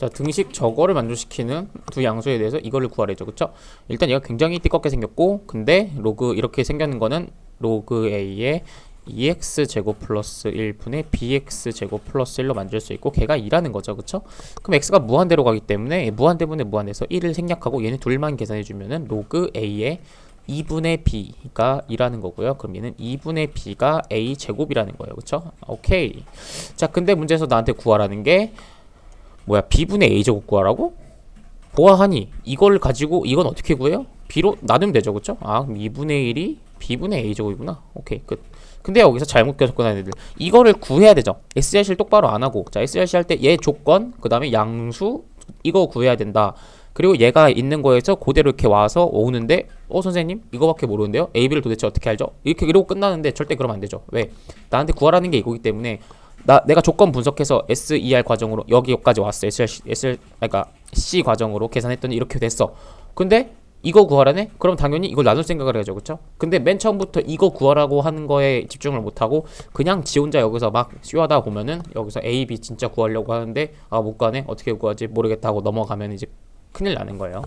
자 등식 저거를 만족시키는 두 양수에 대해서 이거를 구하래죠 그쵸? 일단 얘가 굉장히 띠껍게 생겼고 근데 로그 이렇게 생겼는 거는 로그 a의 2x 제곱 플러스 1분의 bx 제곱 플러스 1로 만들 수 있고 걔가 2라는 거죠 그쵸? 그럼 x가 무한대로 가기 때문에 무한 대분의 무한대에서 1을 생략하고 얘네 둘만 계산해 주면은 로그 a의 2분의 b가 2라는 거고요 그럼 얘는 2분의 b가 a 제곱이라는 거예요 그쵸? 오케이 자 근데 문제에서 나한테 구하라는 게 뭐야 b분의 a 제곱 구하라고? 보아하니 이걸 가지고 이건 어떻게 구해요? b로 나누면 되죠 그쵸? 아 그럼 2분의 1이 b분의 a 제곱이구나 오케이 끝 근데 여기서 잘못 접근한 애들 이거를 구해야 되죠 SRC를 똑바로 안 하고 자 SRC 할 때 얘 조건 그 다음에 양수 이거 구해야 된다 그리고 얘가 있는 거에서 그대로 이렇게 와서 오는데 어 선생님 이거밖에 모르는데요 AB를 도대체 어떻게 알죠? 이렇게 이러고 끝나는데 절대 그러면 안 되죠 왜? 나한테 구하라는 게 이거기 때문에 나 내가 조건 분석해서 SER 과정으로 여기까지 왔어. SR SR 그러니까 C 과정으로 계산했더니 이렇게 됐어. 근데 이거 구하라네? 그럼 당연히 이걸 나눌 생각을 해야죠. 그쵸? 근데 맨 처음부터 이거 구하라고 하는 거에 집중을 못 하고 그냥 지 혼자 여기서 막 쉬어다 보면은 여기서 A, B 진짜 구하려고 하는데 아못 가네. 어떻게 구하지? 모르겠다 하고 넘어가면 이제 큰일 나는 거예요.